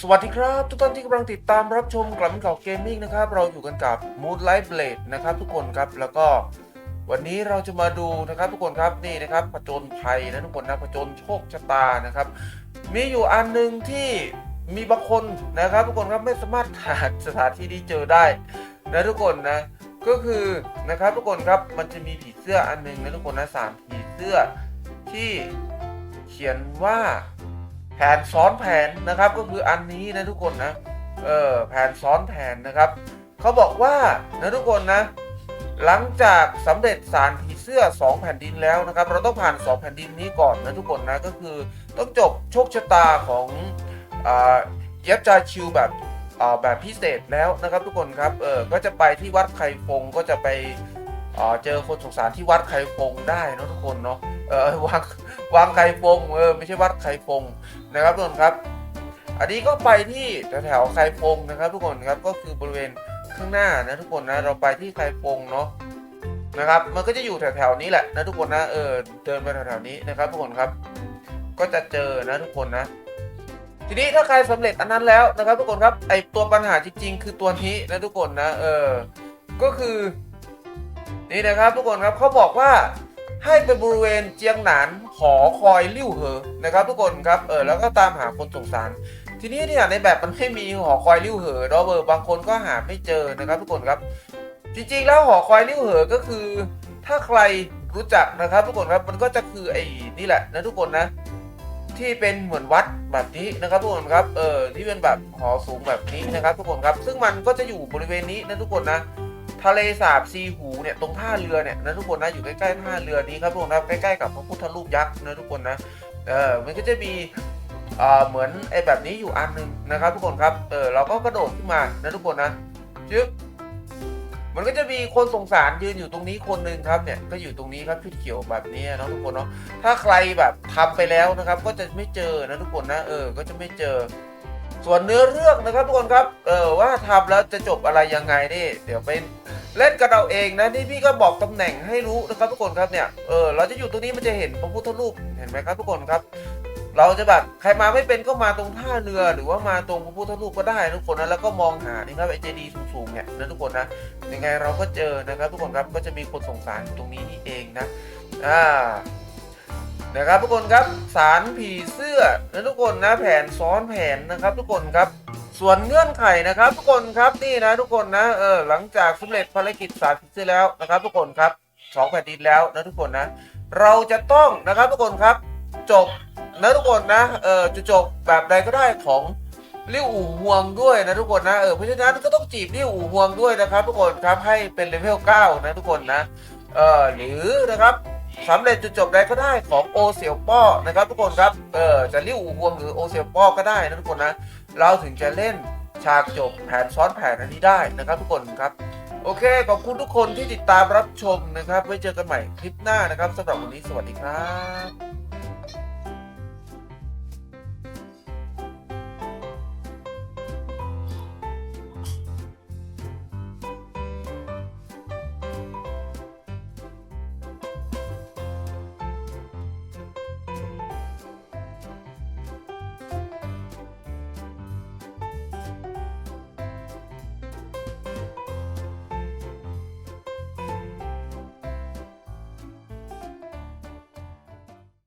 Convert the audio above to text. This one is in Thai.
สวัสดีครับ ทุกท่านที่กำลังติดตามรับชมกลับมาเก่าเกมมิ่งนะครับ เราอยู่กันกับ Moonlight Blade นะครับ ทุกคนครับแล้วก็วันนี้เราจะมาดูนะครับทุกคนครับนี่นะครับผจญภัยนะทุกคนนะผจญโชคชะตานะครับ มีอยู่อันหนึ่งที่มีบางคนนะครับ ทุกคนครับไม่สามารถหาสถานที่นี้เจอได้นะทุกคนนะก็คือนะครับทุกคนครับมันจะมีผีเสื้ออันหนึ่งนะทุกคนนะสามผีเสื้อที่เขียนว่า แผนซ้อนแผนนะครับก็คืออันนี้นะทุกคนนะเออแผนซ้อนแผนนะครับเขาบอกว่านะทุกคนนะหลังจากสำเร็จสารผีเสื้อ 2 แผ่นดินแล้วนะครับ เราต้องผ่าน 2 แผ่นดินนี้ก่อนนะทุกคนนะก็คือต้องจบโชคชะตาของอ่าเย็บจาชิวแบบแบบพิเศษแล้วนะครับทุกคนครับเออก็จะไปที่วัดไคฟงก็จะไปเจอคนสงสารที่วัดไคฟงได้นะทุกคนเนาะ เออวางวางไคฟงเออไม่ใช่วัดไคฟงนะครับทุกคนครับ อันนี้ก็ไปที่แถวๆไคฟงนะครับ ทุกคนครับก็คือบริเวณข้างหน้านะทุกคนนะเราไปที่ไคฟงเนาะนะครับ มันก็จะอยู่แถวๆนี้แหละนะทุกคนนะเออเดินไปแถวๆนี้นะครับ ทุกคนครับ ก็จะเจอนะทุกคนนะ ทีนี้ถ้าใครสำเร็จอันนั้นแล้วนะครับ ทุกคนครับไอตัวปัญหาจริง ๆ คือตัวนี้นะทุกคนนะเออก็คือนี่นะครับทุกคนครับเขาบอกว่า ให้ไปบริเวณเจียงหนานหอคอยลิ่วเหอนะครับ ทุกคนครับเออแล้วก็ตามหาคนสงสาร ทีนี้เนี่ยในแบบมันไม่มีหอคอยลิ่วเหอเนาเบอร์บางคนก็หาไม่เจอนะครับทุกคนครับ จริงๆแล้วหอคอยลิ่วเหอก็คือ ถ้าใครรู้จักนะครับ ทุกคนครับมันก็จะคือไอ้นี่แหละนะทุกคนนะที่เป็นเหมือนวัดแบบนี้นะครับทุกคนครับ เออที่เป็นแบบหอสูงแบบนี้นะครับ ทุกคนครับ ซึ่งมันก็จะอยู่บริเวณนี้นะทุกคนนะ ทะเลสาบซีหูเนี่ยตรงท่าเรือเนี่ยนะทุกคนนะอยู่ใกล้ๆท่าเรือนี้ครับทุกคนครับใกล้ๆกับพระพุทธรูปยักษ์นะทุกคนนะเออมันก็จะมีเออเหมือนไอ้แบบนี้อยู่อันหนึงนะครับ ทุกคนครับเออเราก็กระโดดขึ้นมานะทุกคนนะจึ๊บมันก็จะมีคนสงสารยืนอยู่ตรงนี้คนหนึ่งครับเนี่ยก็อยู่ตรงนี้ครับชุดเขียวแบบนี้นะทุกคนเนาะถ้าใครแบบทำไปแล้วนะครับ ก็จะไม่เจอนะทุกคนนะเออ ก็จะไม่เจอ ส่วนเนื้อเรื่องนะครับทุกคนครับ เออว่าทำแล้วจะจบอะไรยังไงนี่เดี๋ยวไปเล่นกันเราเองนะนี่พี่ก็บอกตำแหน่งให้รู้นะครับทุกคนครับเนี่ยเออเราจะอยู่ตรงนี้มันจะเห็นพระพุทธรูปเห็นไหมครับทุกคนครับ เราจะแบบใครมาไม่เป็นก็มาตรงท่าเรือหรือว่ามาตรงพระพุทธรูปก็ได้ทุกคนนะแล้วก็มองหานี่ครับไอเจดีสูงๆเนี่ยนะทุกคนนะยังไงเราก็เจอนะครับทุกคนครับก็จะมีคนสงสารอยู่ตรงนี้นี่เองนะอ่า นะครับทุกคนครับสารผีเสื้อนะทุกคนนะแผนซ้อนแผนนะครับ ทุกคนครับส่วนเงื่อนไขนะครับ ทุกคนครับนี่นะทุกคนนะเออหลังจากสำเร็จภารกิจสารพิษซื้อแล้วนะครับ ทุกคนครับสองแผ่นดินแล้วนะทุกคนนะ เราจะต้องนะครับทุกคนครับจบนะทุกคนนะเออจะจบแบบใดก็ได้ของริ้วอู่ฮวงด้วยนะทุกคนนะเออเพราะฉะนั้นก็ต้องจีบริ้วอู่ฮวงด้วยนะครับ ทุกคนครับให้เป็นเลเวล9นะทุกคนนะเออหรือนะครับ สำเร็จจุดจบใดก็ได้ของโอเสี่ยวป้อนะครับทุกคนครับเออจะเริ้วอู่ฮวงหรือโอเสี่ยวป้อก็ได้นะทุกคนนะเราถึงจะเล่นฉากจบแผนซ้อนแผนอันนี้ได้นะครับทุกคนครับโอเคขอบคุณทุกคนที่ติดตามรับชมนะครับ ไว้เจอกันใหม่คลิปหน้านะครับสำหรับวันนี้สวัสดีครับ